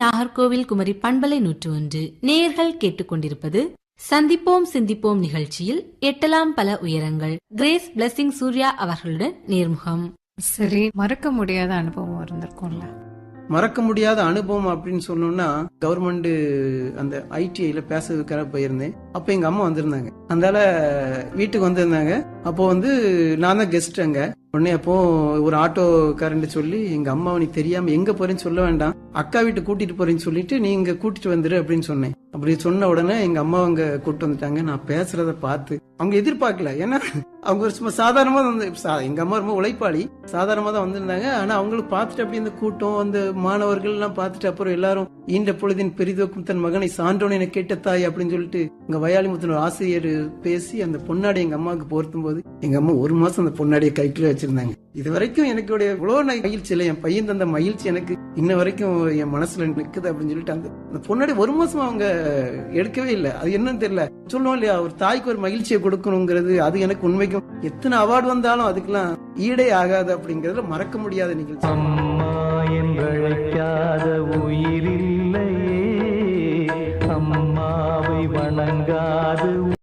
நாகர்கோவில் குமரி பண்பலை நூற்று ஒன்று நேயர்கள் கேட்டுக்கொண்டிருப்பது சந்திப்போம் சிந்திப்போம் நிகழ்ச்சியில் எட்டலாம் பல உயரங்கள். கிரேஸ் பிளஸிங் சூர்யா அவர்களுடன் நேர்முகம். சரி மறக்க முடியாத அனுபவம் இருந்திருக்கும்ல. மறக்க முடியாத அனுபவம் அப்படின்னு சொன்னோம்னா கவர்மெண்ட் அந்த ஐடிஐல பேசுறதுக்காக போயிருந்தேன். அப்ப எங்க அம்மா வந்திருந்தாங்க. அதனால வீட்டுக்கு வந்திருந்தாங்க. அப்போ வந்து நான் தான் கெஸ்ட் அங்க. உடனே அப்போ ஒரு ஆட்டோக்காரன்ட்டு சொல்லி எங்க அம்மாவை நீ தெரியாம எங்க போறேன்னு சொல்ல வேண்டாம். அக்கா வீட்டு கூட்டிட்டு போறேன்னு சொல்லிட்டு நீங்க கூட்டிட்டு வந்துரு அப்படின்னு சொன்னேன். அப்படி சொன்ன உடனே எங்க அம்மா அவங்க கூட்டு வந்துட்டாங்க. நான் பேசுறத பார்த்து அவங்க எதிர்பார்க்கல. ஏன்னா அவங்க ஒரு சும்மா சாதாரணமா வந்து சா- எங்க அம்மா ரொம்ப உழைப்பாளி. சாதாரணமா தான் வந்திருந்தாங்க. ஆனா அவங்களுக்கு பார்த்துட்டு அப்படி இந்த கூட்டம் அந்த மாணவர்கள் எல்லாம் பார்த்துட்டு அப்புறம் எல்லாரும் ஈன்ற பொழுதின் பெரிதோக்கும் தன் மகனை சான்றோன் என கேட்ட தாய் அப்படின்னு சொல்லிட்டு எங்க வயாளிமுத்தன் ஆசிரியர் பேசி அந்த பொன்னாடி எங்க அம்மாவுக்கு போர்த்தும் போது எங்க அம்மா ஒரு மாசம் அந்த பொன்னாடியை கைக்குள்ள வச்சிருந்தாங்க. இது வரைக்கும் எனக்குடைய இவ்வளோ மகிழ்ச்சி இல்லை. என் பையன் தந்த மகிழ்ச்சி எனக்கு இன்ன வரைக்கும் என் மனசுல நிக்குது அப்படின்னு சொல்லிட்டு அந்த அந்த பொண்ணாடி ஒரு மாசம் அவங்க எடுக்கவே இல்லை. அது என்னன்னு தெரியல. சொல்லுவோம் இல்லையா? ஒரு தாய்க்கு ஒரு மகிழ்ச்சியை கொடுக்கணுங்கிறது அது எனக்கு உண்மைக்கும் எத்தனை அவார்டு வந்தாலும் அதுக்கெல்லாம் ஈடே ஆகாது அப்படிங்கறதுல மறக்க முடியாத நிகழ்ச்சி. என்றழைக்காத உயிரில்லையே. அம்மாவை வணங்காது